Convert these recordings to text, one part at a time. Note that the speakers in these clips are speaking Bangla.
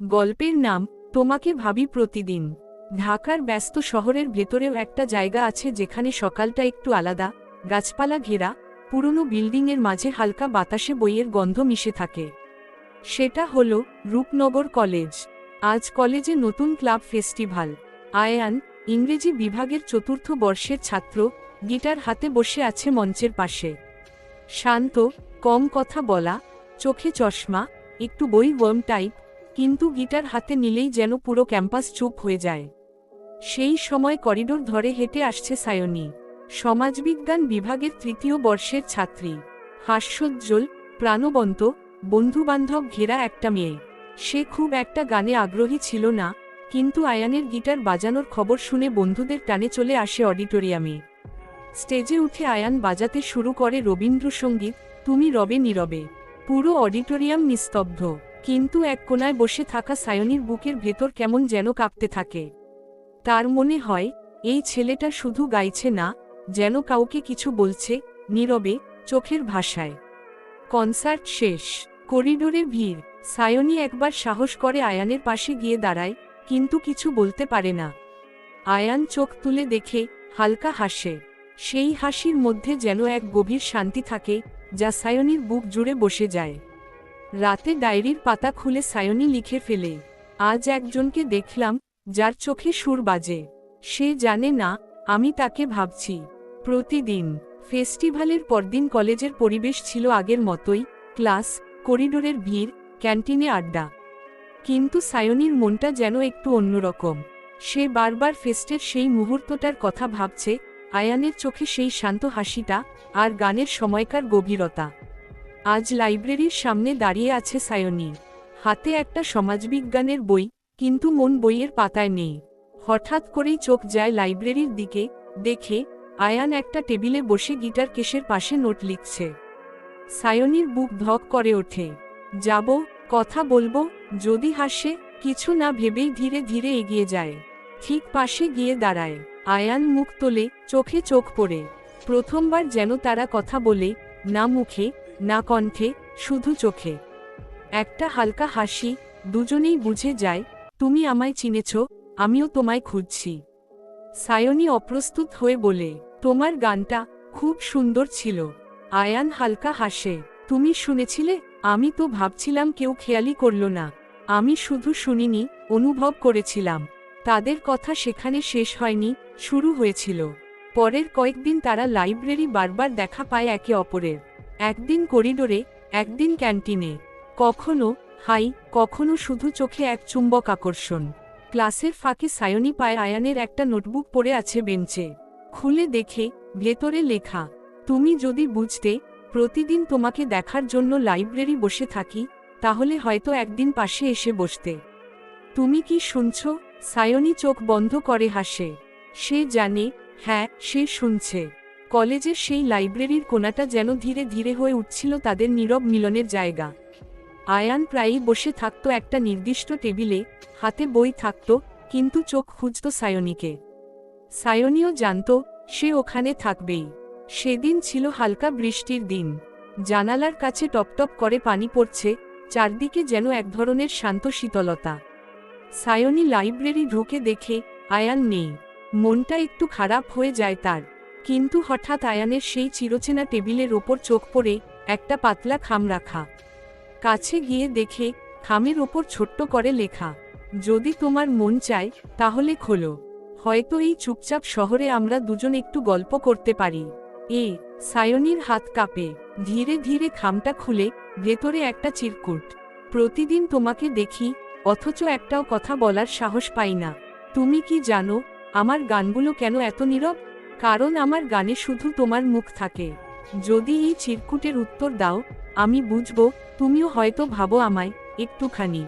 গল্পের নাম, তোমাকে ভাবি প্রতিদিন। ঢাকার ব্যস্ত শহরের ভেতরেও একটা জায়গা আছে যেখানে সকালটা একটু আলাদা, গাছপালা ঘেরা, পুরনো বিল্ডিংয়ের মাঝে হালকা বাতাসে বইয়ের গন্ধ মিশে থাকে। সেটা হল রূপনগর কলেজ। আজ কলেজে নতুন ক্লাব ফেস্টিভাল। আয়ান, ইংরেজি বিভাগের চতুর্থ বর্ষের ছাত্র, গিটার হাতে বসে আছে মঞ্চের পাশে। শান্ত, কম কথা বলা, চোখে চশমা, একটু বই ওয়ার্ম টাইপ কিন্তু গিটার হাতে নিলেই যেন পুরো ক্যাম্পাস চুপ হয়ে যায়। সেই সময় করিডোর ধরে হেঁটে আসছে সায়নী। সমাজবিজ্ঞান বিভাগের তৃতীয় বর্ষের ছাত্রী। হাস্যোজ্জ্বল, প্রাণবন্ত, বন্ধুবান্ধব ঘেরা একটা মেয়ে। সে খুব একটা গানে আগ্রহী ছিল না, কিন্তু আয়ানের গিটার বাজানোর খবর শুনে বন্ধুদের টানে চলে আসে অডিটোরিয়ামে। স্টেজে উঠে আয়ান বাজাতে শুরু করে রবীন্দ্রসঙ্গীত, তুমি রবে নীরবে। পুরো অডিটোরিয়াম নিস্তব্ধ। কিন্তু এক কোনায় বসে থাকা সায়নির বুকের ভেতর কেমন যেন কাঁপতে থাকে। তার মনে হয়, এই ছেলেটা শুধু গাইছে না, যেন কাউকে কিছু বলছে, নীরবে, চোখের ভাষায়। কনসার্ট শেষ। করিডোরে ভিড়। সায়নী একবার সাহস করে আয়ানের পাশে গিয়ে দাঁড়ায়, কিন্তু কিছু বলতে পারে না। আয়ান চোখ তুলে দেখে, হালকা হাসে। সেই হাসির মধ্যে যেন এক গভীর শান্তি থাকে, যা সায়নির বুক জুড়ে বসে যায়। রাতে ডায়েরির পাতা খুলে সায়নি লিখে ফেলে, আজ একজনকে দেখলাম, যার চোখে সুর বাজে। সে জানে না, আমি তাকে ভাবছি। প্রতিদিন, ফেস্টিভ্যালের পরদিন কলেজের পরিবেশ ছিল আগের মতোই, ক্লাস, করিডোরের ভিড়, ক্যান্টিনে আড্ডা। কিন্তু সায়নির মনটা যেন একটু অন্যরকম। সে বারবার ফেস্টের সেই মুহূর্তটার কথা ভাবছে, আয়ানের চোখে সেই শান্ত হাসিটা, আর গানের সময়কার গভীরতা। আজ লাইব্রেরির সামনে দাঁড়িয়ে আছে সায়নী। হাতে একটা সমাজবিজ্ঞানের বই, কিন্তু মন বইয়ের পাতায় নেই। হঠাৎ করেই চোখ যায় লাইব্রেরির দিকে, দেখে আয়ান একটা টেবিলে বসে গিটার কেসের পাশে নোট লিখছে। সায়নীর বুক ধক করে ওঠে। যাব, কথা বলব, যদি হাসে, কিছু না ভেবেই ধীরে ধীরে এগিয়ে যায়। ঠিক পাশে গিয়ে দাঁড়ায়। আয়ান মুখ তোলে, চোখে চোখ পড়ে। প্রথমবার যেন তারা কথা বলে, না মুখে না কণ্ঠে, শুধু চোখে। একটা হালকা হাসি, দুজনেই বুঝে যায়, তুমি আমায় চিনেছ, আমিও তোমায় খুঁজছি। সায়নী অপ্রস্তুত হয়ে বলে, তোমার গানটা খুব সুন্দর ছিল। আয়ান হালকা হাসে, তুমি শুনেছিলে? আমি তো ভাবছিলাম কেউ খেয়ালি করল না। আমি শুধু শুনিনি, অনুভব করেছিলাম। তাদের কথা সেখানে শেষ হয়নি, শুরু হয়েছিল। পরের কয়েকদিন তারা লাইব্রেরি বারবার দেখা পায় একে অপরের। একদিন করিডোরে, একদিন ক্যান্টিনে। কখনো, হাই, কখনো শুধু চোখে এক চুম্বক আকর্ষণ। ক্লাসের ফাঁকে সায়নী পায় আয়ানের একটা নোটবুক পড়ে আছে বেঞ্চে। খুলে দেখে, ভেতরে লেখা, তুমি যদি বুঝতে, প্রতিদিন তোমাকে দেখার জন্য লাইব্রেরি বসে থাকি, তাহলে হয়তো একদিন পাশে এসে বসতে। তুমি কি শুনছ? সায়নী চোখ বন্ধ করে হাসে। সে জানে হ্যাঁ সে শুনছে। কলেজের সেই লাইব্রেরির কোনাটা যেন ধীরে ধীরে হয়ে উঠছিল তাদের নীরব মিলনের জায়গা। আয়ান প্রায়ই বসে থাকত একটা নির্দিষ্ট টেবিলে, হাতে বই থাকত, কিন্তু চোখ খুঁজত সায়নীকে। সায়নীও জানত, সে ওখানে থাকবেই। সেদিন ছিল হালকা বৃষ্টির দিন। জানালার কাছে টপটপ করে পানি পড়ছে, চারদিকে যেন এক ধরনের শান্ত শীতলতা। সায়নী লাইব্রেরি ঢুকে দেখে, আয়ান নেই। মনটা একটু খারাপ হয়ে যায় তার। কিন্তু হঠাৎ আয়ানের সেই চিরচেনা টেবিলের ওপর চোখ পড়ে একটা পাতলা খাম রাখা। কাছে গিয়ে দেখে খামের ওপর ছোট্ট করে লেখা, যদি তোমার মন চায়, তাহলে খোলো। হয়তো এই চুপচাপ শহরে আমরা দুজন একটু গল্প করতে পারি। এ সায়নির হাত কাঁপে। ধীরে ধীরে খামটা খুলে ভেতরে একটা চিরকুট। প্রতিদিন তোমাকে দেখি, অথচ একটাও কথা বলার সাহস পাই না। তুমি কি জানো, আমার গানগুলো কেন এত নীরব? কারণ আমার গানে শুধু তোমার মুখ থাকে। যদি এই চিরকুটের উত্তর দাও, আমি বুঝব, তুমিও হয়তো ভাবো আমায়, একটুখানি।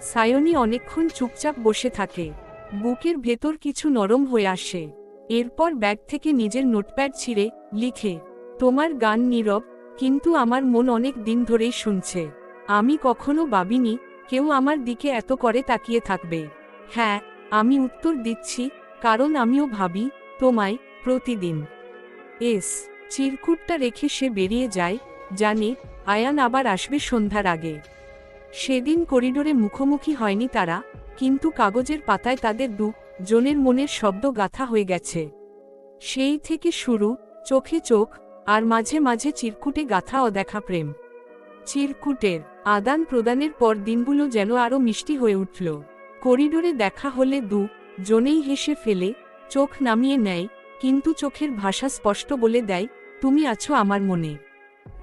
সায়নী অনেকক্ষণ চুপচাপ বসে থাকে। বুকের ভেতর কিছু নরম হয়ে আসে। এরপর ব্যাগ থেকে নিজের নোটপ্যাড ছিঁড়ে লিখে, তোমার গান নীরব, কিন্তু আমার মন অনেক দিন ধরেই শুনছে। আমি কখনো ভাবিনি, কেউ আমার দিকে এত করে তাকিয়ে থাকবে। হ্যাঁ আমি উত্তর দিচ্ছি, কারণ আমিও ভাবি, তোমায় প্রতিদিন। এস, চিরকুটটা রেখে সে বেরিয়ে যায়, জানে, আয়ান আবার আসবে সন্ধ্যার আগে। সেদিন করিডোরে মুখোমুখি হয়নি তারা, কিন্তু কাগজের পাতায় তাদের দু, জনের মনের শব্দ গাথা হয়ে গেছে। সেই থেকে শুরু, চোখে চোখ, আর মাঝে মাঝে চিরকুটে গাথা অদেখা প্রেম। চিরকুটের, আদান প্রদানের পর দিনগুলো যেন আরও মিষ্টি হয়ে উঠল। করিডোরে দেখা হলে দু, জনেই হেসে ফেলে, চোখ নামিয়ে নেয় কিন্তু চোখের ভাষা স্পষ্ট বলে দেয়, তুমি আছো আমার মনে।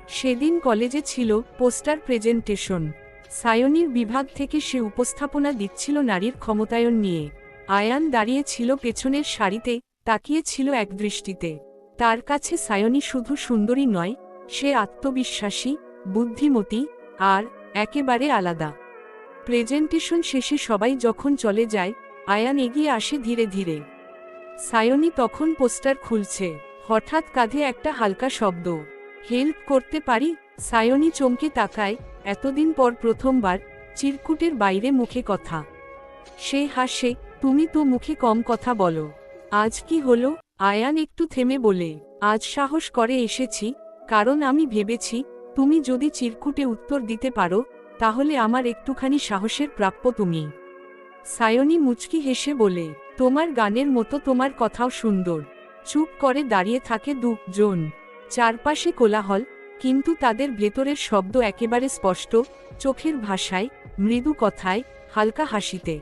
সেদিন কলেজে ছিল পোস্টার প্রেজেন্টেশন। সায়নির বিভাগ থেকে সে উপস্থাপনা দিচ্ছিল নারীর ক্ষমতায়ন নিয়ে। আয়ান দাঁড়িয়েছিল পেছনের সারিতে, তাকিয়েছিল একদৃষ্টিতে তার কাছে সায়নী শুধু সুন্দরী নয়, সে আত্মবিশ্বাসী, বুদ্ধিমতী, আর একেবারে আলাদা। প্রেজেন্টেশন শেষে সবাই যখন চলে যায়, আয়ান এগিয়ে আসে ধীরে ধীরে। সায়নী তখন পোস্টার খুলছে। হঠাৎ কাঁধে একটা হালকা শব্দ। হেল্প করতে পারি? সায়নী চমকে তাকায়। এতদিন পর প্রথমবার, চিরকুটের বাইরে মুখে কথা। সে হাসে, তুমি তো মুখে কম কথা বলো। আজ কি হলো? আয়ান একটু থেমে বলে, আজ সাহস করে এসেছি, কারণ আমি ভেবেছি, তুমি যদি চিরকুটে উত্তর দিতে পারো, তাহলে আমার একটুখানি সাহসের প্রাপ্য তুমি। সায়নী মুচকি হেসে বলে তোমার গানের মতো তোমার কথাও সুন্দর। চুপ করে দাঁড়িয়ে থাকে দুজন। চারপাশে কোলাহল, কিন্তু তাদের ভেতরের শব্দ একেবারে স্পষ্ট, চোখের ভাষায়, মৃদু কথায়, হালকা হাসিতে।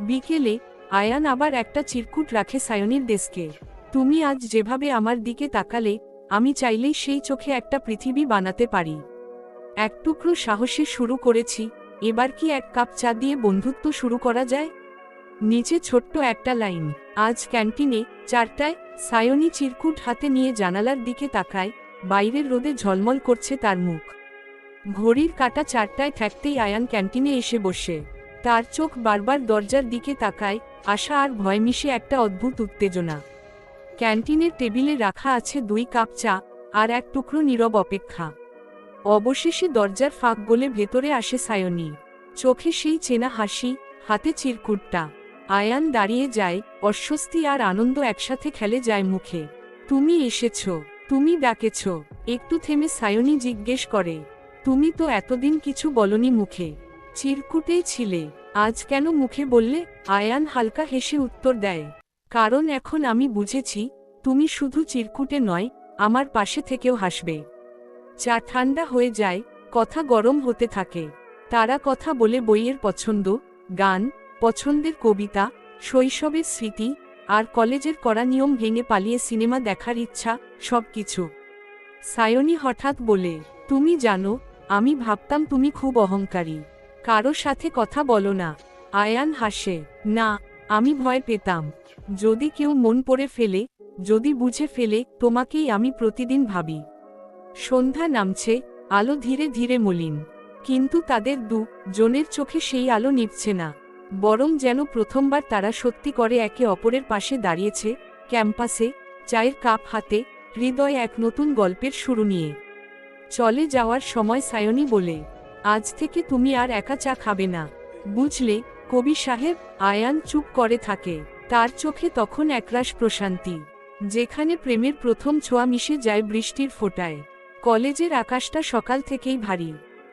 বিকেলে, আয়ান আবার একটা চিরকুট রাখে সায়নীর দেশকে তুমি আজ যেভাবে আমার দিকে তাকালে, আমি চাইলেই সেই চোখে একটা পৃথিবী বানাতে পারি। এক টুকরো সাহসে শুরু করেছি, এবার কি এক কাপ চা দিয়ে বন্ধুত্ব শুরু করা যায়? নিচে ছোট্ট একটা লাইন। আজ ক্যান্টিনে চারটায় সায়নি চিরকুট হাতে নিয়ে জানালার দিকে তাকায়, বাইরের রোদে ঝলমল করছে তার মুখ। ঘড়ির কাটা চারটায় থাকতেই আয়ান ক্যান্টিনে এসে বসে। তার চোখ বারবার দরজার দিকে তাকায়, আশা আর ভয় মিশে একটা অদ্ভুত উত্তেজনা। ক্যান্টিনের টেবিলে রাখা আছে দুই কাপ চা আর এক টুকরো নীরব অপেক্ষা। অবশেষে দরজার ফাঁক বলে ভেতরে আসে সায়নী। চোখে সেই চেনা হাসি, হাতে চিরকুটটা। আয়ান দাঁড়িয়ে যায়, অস্বস্তি আর আনন্দ একসাথে খেলে যায় মুখে। তুমি এসেছ, তুমি ডাকেছ, একটু থেমে সায়নী জিজ্ঞেস করে, তুমি তো এতদিন কিছু বলনি মুখে, চিরকুটেই ছিলে, আজ কেন মুখে বললে? আয়ান হালকা হেসে উত্তর দেয়, কারণ এখন আমি বুঝেছি, তুমি শুধু চিরকুটে নয়, আমার পাশে থেকেও হাসবে। চা ঠান্ডা হয়ে যায়, কথা গরম হতে থাকে। তারা কথা বলে বইয়ের পছন্দ, গান পছন্দের কবিতা, শৈশবের স্মৃতি আর কলেজের করা নিয়ম ভেঙে পালিয়ে সিনেমা দেখার ইচ্ছা সব কিছু সায়নী হঠাৎ বলে, তুমি জানো, আমি ভাবতাম তুমি খুব অহংকারী। কারও সাথে কথা বলো না। আয়ান হাসে, না, আমি ভয় পেতাম। যদি কেউ মন পড়ে ফেলে, যদি বুঝে ফেলে, তোমাকেই আমি প্রতিদিন ভাবি। সন্ধ্যা নামছে, আলো ধীরে ধীরে মলিন। কিন্তু তাদের দু জনের চোখে সেই আলো নিভছে না। বরং যেন প্রথমবার তারা সত্যি করে একে অপরের পাশে দাঁড়িয়েছে, ক্যাম্পাসে, চায়ের কাপ হাতে, হৃদয় এক নতুন গল্পের শুরু নিয়ে। চলে যাওয়ার সময় সায়নী বলে, আজ থেকে তুমি আর একা চা খাবে না। বুঝলে, কবি সাহেব আয়ান চুপ করে থাকে, তার চোখে তখন একরাশ প্রশান্তি, যেখানে প্রেমের প্রথম ছোঁয়া মিশে যায় বৃষ্টির ফোটায়। কলেজের আকাশটা সকাল থেকেই ভারী,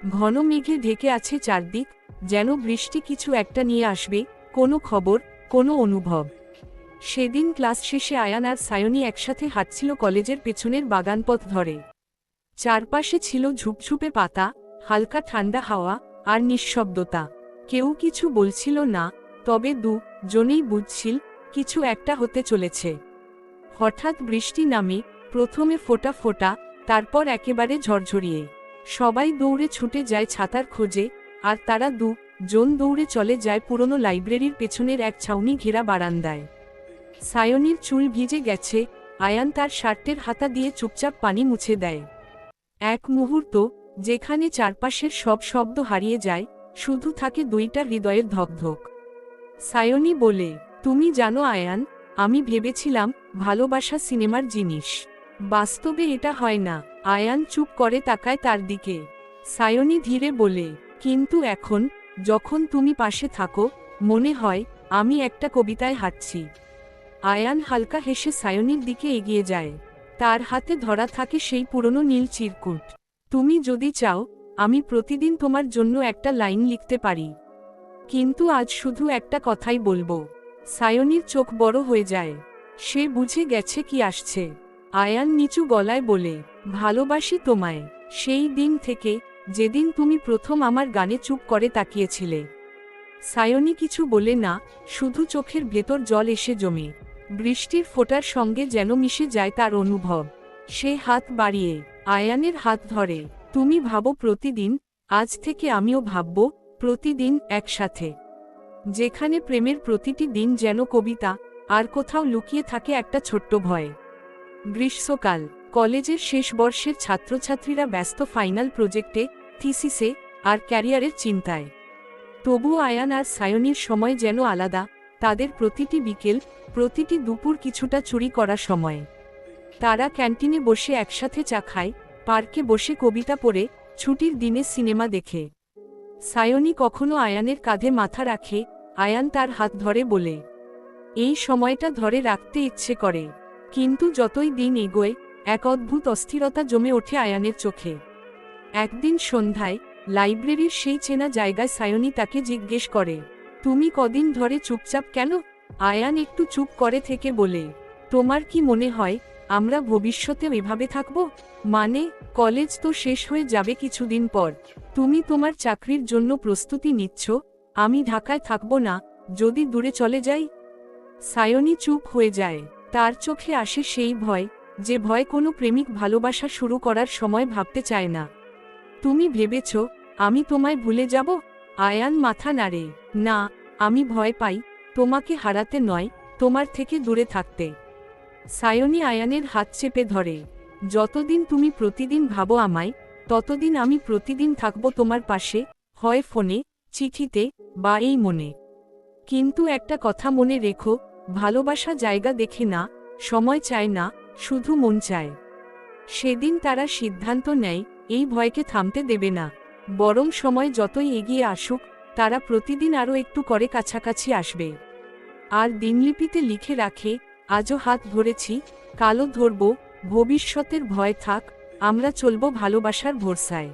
ঘন মেঘে ঢেকে আছে চারদিক যেন বৃষ্টি কিছু একটা নিয়ে আসবে, কোনো খবর, কোনো অনুভব। সেদিন ক্লাস শেষে আয়ান আর সায়নী একসাথে হাঁটছিল কলেজের পেছনের বাগানপথ ধরে। চারপাশে ছিল ঝুপঝুপে পাতা, হালকা ঠান্ডা হাওয়া আর নিঃশব্দতা। কেউ কিছু বলছিল না, তবে দু জনেই বুঝছিল কিছু একটা হতে চলেছে। হঠাৎ বৃষ্টি নামে, প্রথমে ফোটা ফোটা, তারপর একেবারে ঝরঝরিয়ে। সবাই দৌড়ে ছুটে যায় ছাতার খোঁজে আর তারা দু জন দৌড়ে চলে যায় পুরনো লাইব্রেরির পেছনের এক ছাউনি ঘেরা বারান্দায়। সায়নির চুল ভিজে গেছে, আয়ান তার শার্টের হাতা দিয়ে চুপচাপ পানি মুছে দেয়। এক মুহূর্ত, যেখানে চারপাশের সব শব্দ হারিয়ে যায়, শুধু থাকে দুইটা হৃদয়ের ধকধক। সায়নী বলে, তুমি জানো আয়ান, আমি ভেবেছিলাম ভালোবাসা সিনেমার জিনিস। বাস্তবে এটা হয় না। আয়ান চুপ করে তাকায় তার দিকে। সায়নি ধীরে বলে কিন্তু এখন, যখন তুমি পাশে থাকো, মনে হয়, আমি একটা কবিতায় হাঁটছি। আয়ান হালকা হেসে সায়নীর দিকে এগিয়ে যায়। তার হাতে ধরা থাকে সেই পুরনো নীল চিরকুট। তুমি যদি চাও, আমি প্রতিদিন তোমার জন্য একটা লাইন লিখতে পারি। কিন্তু আজ শুধু একটা কথাই বলব। সায়নির চোখ বড় হয়ে যায়। সে বুঝে গেছে কি আসছে। আয়ান নিচু গলায় বলে, ভালোবাসি তোমায়। সেই দিন থেকে যেদিন তুমি প্রথম আমার গানে চুপ করে তাকিয়েছিলে। সায়নি কিছু বলে না, শুধু চোখের ভেতর জল এসে জমে। বৃষ্টির ফোঁটার সঙ্গে যেন মিশে যায় তার অনুভব। সে হাত বাড়িয়ে, আয়ানের হাত ধরে, তুমি ভাবো প্রতিদিন, আজ থেকে আমিও ভাবব প্রতিদিন একসাথে। যেখানে প্রেমের প্রতিটি দিন যেন কবিতা, আর কোথাও লুকিয়ে থাকে একটা ছোট্ট ভয়। গ্রীষ্মকাল। কলেজের শেষ বর্ষের ছাত্রছাত্রীরা ব্যস্ত ফাইনাল প্রজেক্টে, থিসিসে, আর ক্যারিয়ারের চিন্তায়। তবু আয়ান আর সায়নির সময় যেন আলাদা, তাদের প্রতিটি বিকেল, প্রতিটি দুপুর কিছুটা চুরি করা সময়। তারা ক্যান্টিনে বসে একসাথে চা খায়, পার্কে বসে কবিতা পড়ে, ছুটির দিনে সিনেমা দেখে। সায়নি কখনো আয়ানের কাঁধে মাথা রাখে, আয়ান তার হাত ধরে বলে, এই সময়টা ধরে রাখতে ইচ্ছে করে, কিন্তু যতই দিন এগোয় এক অদ্ভুত অস্থিরতা জমে ওঠে আয়ানের চোখে। একদিন সন্ধ্যায় লাইব্রেরির সেই চেনা জায়গায় সায়নী তাকে জিজ্ঞেস করে, তুমি কদিন ধরে চুপচাপ কেন? আয়ান একটু চুপ করে থেকে বলে, তোমার কি মনে হয় আমরা ভবিষ্যতে এভাবে থাকব? মানে কলেজ তো শেষ হয়ে যাবে কিছুদিন পর। তুমি তোমার চাকরির জন্য প্রস্তুতি নিচ্ছ, আমি ঢাকায় থাকব না, যদি দূরে চলে যাই? সায়নী চুপ হয়ে যায়। তার চোখে আসে সেই ভয় যে ভয় কোনো প্রেমিক ভালোবাসা শুরু করার সময় ভাবতে চায় না। তুমি ভেবেছ, আমি তোমায় ভুলে যাব? আয়ান মাথা নাড়ে, না, আমি ভয় পাই, তোমাকে হারাতে নয়, তোমার থেকে দূরে থাকতে। সায়নী আয়ানের হাত চেপে ধরে, যতদিন তুমি প্রতিদিন ভাবো আমায়, ততদিন আমি প্রতিদিন থাকব তোমার পাশে, হয় ফোনে, চিঠিতে, বা এই মনে। কিন্তু একটা কথা মনে রেখো, ভালোবাসা জায়গা দেখে না, সময় চায় না শুধু মন চায়। সেদিন তারা সিদ্ধান্ত নেয়, এই ভয়কে থামতে দেবে না। বরং সময় যতই এগিয়ে আসুক, তারা প্রতিদিন আরও একটু করে কাছাকাছি আসবে। আর দিনলিপিতে লিখে রাখে, আজও হাত ধরেছি কালো ধরব, ভবিষ্যতের ভয় থাক, আমরা চলব ভালোবাসার ভরসায়।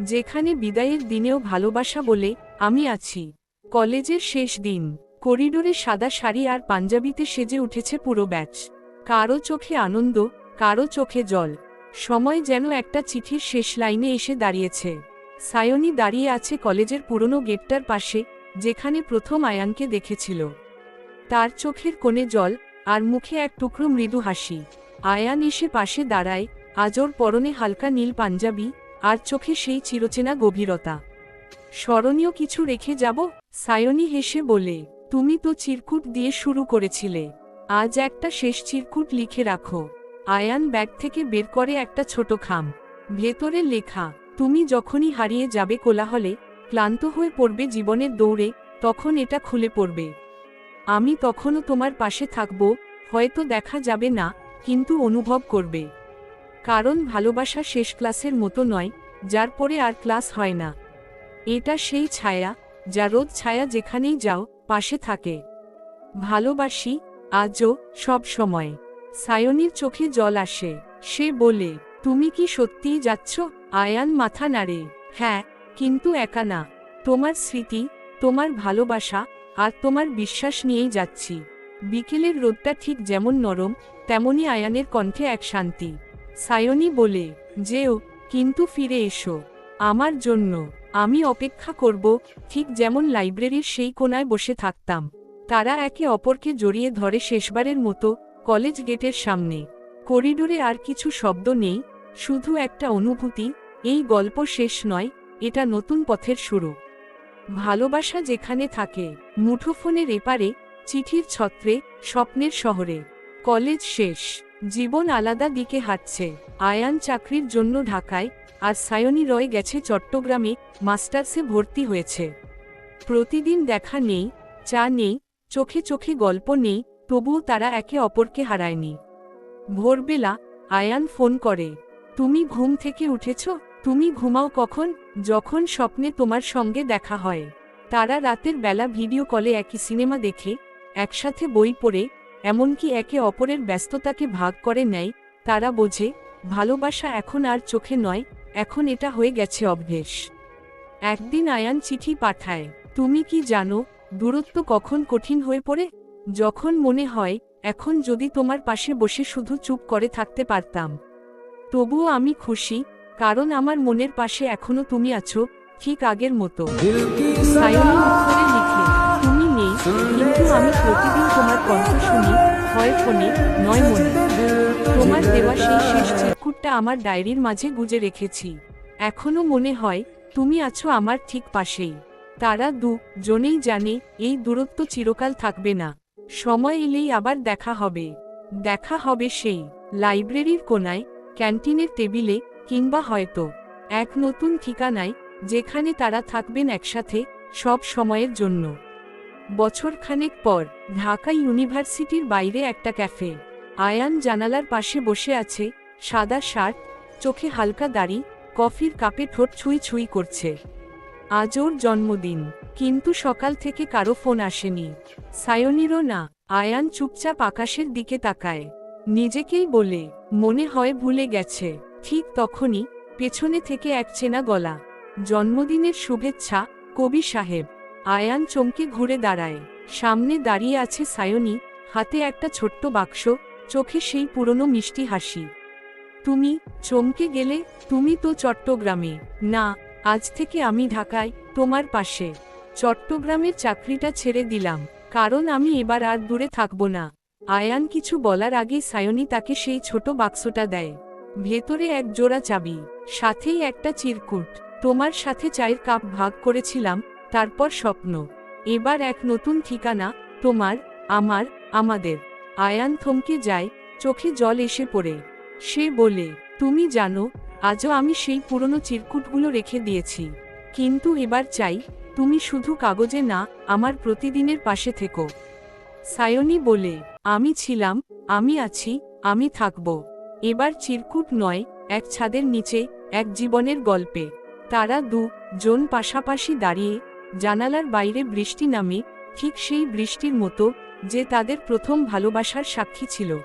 যেখানে বিদায়ের দিনেও ভালোবাসা বলে, আমি আছি। কলেজের শেষ দিন, করিডোরে সাদা শাড়ি আর পাঞ্জাবিতে সেজে উঠেছে পুরো ব্যাচ। কারও চোখে আনন্দ, কারও চোখে জল। সময় যেন একটা চিঠির শেষ লাইনে এসে দাঁড়িয়েছে। সায়নী দাঁড়িয়ে আছে কলেজের পুরনো গেটটার পাশে, যেখানে প্রথম আয়ানকে দেখেছিল। তার চোখের কোণে জল আর মুখে এক টুকরো মৃদু হাসি। আয়ান এসে পাশে দাঁড়ায়, আজর পরনে হালকা নীল পাঞ্জাবি আর চোখে সেই চিরচেনা গভীরতা। স্মরণীয় কিছু রেখে যাব? সায়নী হেসে বলে, তুমি তো চিরকুট দিয়ে শুরু করেছিলে। আজ একটা শেষ চিরকুট লিখে রাখো। আয়ান ব্যাগ থেকে বের করে একটা ছোট খাম। ভেতরে লেখা, তুমি যখনই হারিয়ে যাবে কোলাহলে, ক্লান্ত হয়ে পড়বে জীবনের দৌড়ে, তখন এটা খুলে পড়বে। আমি তখনও তোমার পাশে থাকব, হয়তো দেখা যাবে না, কিন্তু অনুভব করবে। কারণ ভালোবাসা শেষ ক্লাসের মতো নয়, যার পরে আর ক্লাস হয় না। এটা সেই ছায়া, যা রোদ ছায়া যেখানেই যাও, পাশে থাকে। ভালোবাসি আজও সব সময়। সায়নীর চোখে জল আসে। সে বলে, তুমি কি সত্যিই যাচ্ছ? আয়ান মাথা নাড়ে হ্যাঁ কিন্তু একা না। তোমার স্মৃতি, তোমার ভালোবাসা আর তোমার বিশ্বাস নিয়েই যাচ্ছি। বিকেলের রোদটা ঠিক যেমন নরম, তেমনই আয়ানের কণ্ঠে এক শান্তি। সায়নী বলে, যেও, কিন্তু ফিরে এসো। আমার জন্য আমি অপেক্ষা করব, ঠিক যেমন লাইব্রেরির সেই কোনায় বসে থাকতাম। তারা একে অপরকে জড়িয়ে ধরে শেষবারের মতো কলেজ গেটের সামনে। করিডোরে আর কিছু শব্দ নেই, শুধু একটা অনুভূতি, এই গল্প শেষ নয়, এটা নতুন পথের শুরু। ভালোবাসা যেখানে থাকে, মুঠোফোনের এপারে, চিঠির ছত্রে, স্বপ্নের শহরে। কলেজ শেষ, জীবন আলাদা দিকে হাঁটছে। আয়ান চাকরির জন্য ঢাকায়, আর সায়নী রয় গেছে চট্টগ্রামে, মাস্টার্সে ভর্তি হয়েছে। প্রতিদিন দেখা নেই, চা নেই চোখে চোখে গল্প নেই, তবুও তারা একে অপরকে হারায়নি। ভোরবেলা, আয়ান ফোন করে, তুমি ঘুম থেকে উঠেছ? তুমি ঘুমাও কখন? যখন স্বপ্নে তোমার সঙ্গে দেখা হয়। তারা রাতের বেলা ভিডিও কলে একই সিনেমা দেখে, একসাথে বই পড়ে, এমনকি একে অপরের ব্যস্ততাকে ভাগ করে নেয়। তারা বোঝে, ভালোবাসা এখন আর চোখে নয়, এখন এটা হয়ে গেছে অভ্যেস। একদিন আয়ান চিঠি পাঠায়, তুমি কি জানো দূরত্ব কখন কঠিন হয়ে পড়ে? যখন মনে হয়, এখন যদি তোমার পাশে বসে শুধু চুপ করে থাকতে পারতাম। তবুও আমি খুশি, কারণ আমার মনের পাশে এখনও তুমি আছো, ঠিক আগের মতো। তুমি নেই, কিন্তু আমি প্রতিদিন তোমার কণ্ঠ শুনি, হয় ফোনে, নয় মনে। তোমার দেওয়া সেই শেষ চিরকুটটা আমার ডায়েরির মাঝে গুজে রেখেছি। এখনও মনে হয়, তুমি আছো আমার ঠিক পাশেই। তারা দু জনেই জানে এই দূরত্ব চিরকাল থাকবে না। সময় এলেই আবার দেখা হবে। দেখা হবে সেই লাইব্রেরির কোনায়, ক্যান্টিনের টেবিলে কিংবা হয়তো এক নতুন ঠিকানায় যেখানে তারা থাকবেন একসাথে সব সময়ের জন্য। বছরখানেক পর ঢাকা ইউনিভার্সিটির বাইরে একটা ক্যাফে। আয়ান জানালার পাশে বসে আছে, সাদা শার্ট, চোখে হালকা দাড়ি, কফির কাপে ঠোঁট ছুঁই ছুঁই করছে। আজ ওর জন্মদিন। কিন্তু সকাল থেকে কারও ফোন আসেনি। সায়নিরও না, আয়ান চুপচাপ আকাশের দিকে তাকায়। নিজেকেই বলে, মনে হয় ভুলে গেছে। ঠিক তখনই, পেছনে থেকে এক চেনা গলা, জন্মদিনের শুভেচ্ছা, কবি সাহেব। আয়ান চমকে ঘুরে দাঁড়ায়। সামনে দাঁড়িয়ে আছে সায়নি, হাতে একটা ছোট্ট বাক্স, চোখে সেই পুরনো মিষ্টি হাসি। তুমি, চমকে গেলে, তুমি তো চট্টগ্রামে। না আজ থেকে আমি ঢাকায়, তোমার পাশে। চট্টগ্রামের চাকরিটা ছেড়ে দিলাম, কারণ আমি এবার আর দূরে থাকব না। আয়ান কিছু বলার আগেই সায়নী তাকে সেই ছোট বাক্সটা দেয়। ভেতরে এক জোড়া চাবি, সাথেই একটা চিরকুট। তোমার সাথে চায়ের কাপ ভাগ করেছিলাম, তারপর স্বপ্ন। এবার এক নতুন ঠিকানা, তোমার, আমার, আমাদের। আয়ান থমকে যায়, চোখে জল এসে পড়ে। সে বলে, তুমি জানো আজও আমি সেই পুরনো চিরকুটগুলো রেখে দিয়েছি। কিন্তু এবার চাই, তুমি শুধু কাগজে না, আমার প্রতিদিনের পাশে থেকো। সায়নী বলে, আমি ছিলাম, আমি আছি, আমি থাকব। এবার চিরকুট নয়, এক ছাদের নিচে, এক জীবনের গল্পে। তারা দু জন পাশাপাশি দাঁড়িয়ে, জানালার বাইরে বৃষ্টি নামে, ঠিক সেই বৃষ্টির মতো, যে তাদের প্রথম ভালোবাসার সাক্ষী ছিল।